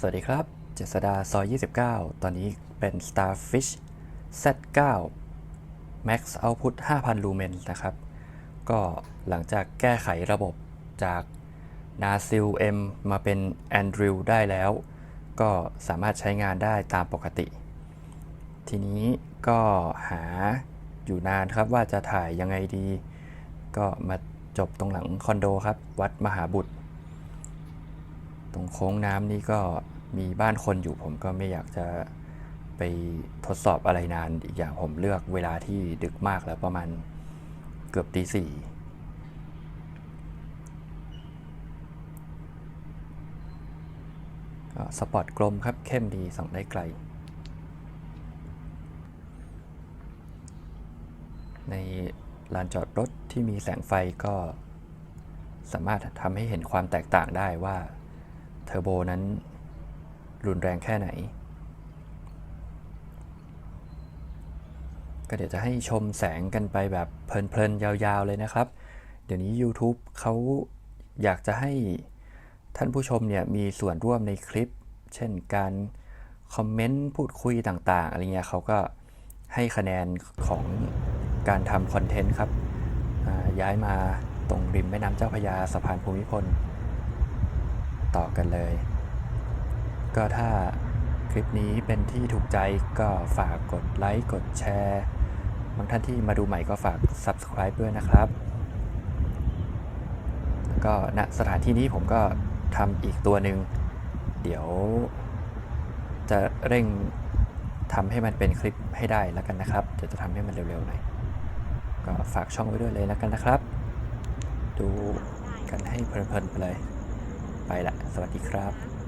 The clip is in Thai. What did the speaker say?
สวัสดีครับ เจษดาซอย 29 ตอนนี้เป็น Starfish Z9 Max Output 5,000ลูเมนนะครับ ก็หลังจากแก้ไขระบบจาก n a s i l M มาเป็น Andrew ได้แล้ว ก็สามารถใช้งานได้ตามปกติ ทีนี้ก็หาอยู่นานครับว่าจะถ่ายยังไงดี ก็มาจบตรงหลังคอนโดครับ วัดมหาบุตร ตรงโค้งน้ำนี่ก็มีบ้านคนอยู่ผมก็ไม่อยากจะไปทดสอบอะไรนานอีกอย่างผมเลือกเวลาที่ดึกมากแล้วประมาณเกือบตีสี่สปอร์ตกลมครับเข้มดีส่องได้ไกล ในลานจอดรถที่มีแสงไฟก็สามารถทำให้เห็นความแตกต่างได้ว่า เทอร์โบนั้น รุนแรงแค่ไหน ก็เดี๋ยวจะให้ชมแสงกันไปแบบเพลินๆ ยาวๆ เลยนะครับ เดี๋ยวนี้ YouTube เขาอยากจะให้ท่านผู้ชมเนี่ยมีส่วนร่วมในคลิป เช่นการคอมเมนต์พูดคุยต่างๆ อะไรเงี้ยเขาก็ให้คะแนนของการทำคอนเทนต์ครับย้ายมาตรงริมแม่น้ำเจ้าพยาสะพานภูมิพล ต่อกันเลย ก็ถ้าคลิปนี้เป็นที่ถูกใจก็ฝากกดไลค์กดแชร์บางท่านที่มาดูใหม่ก็ฝาก Subscribe ด้วยนะครับก็ณสถานที่นี้ผมก็ทำอีกตัวหนึ่งเดี๋ยวจะเร่งทำให้มันเป็นคลิปให้ได้แล้วกันนะครับเดี๋ยวจะทำให้มันเร็วๆหน่อยก็ฝากช่องไว้ด้วยเลยแล้วกันนะครับ ดูกันให้เพลินๆไปเลย ไปละ สวัสดีครับ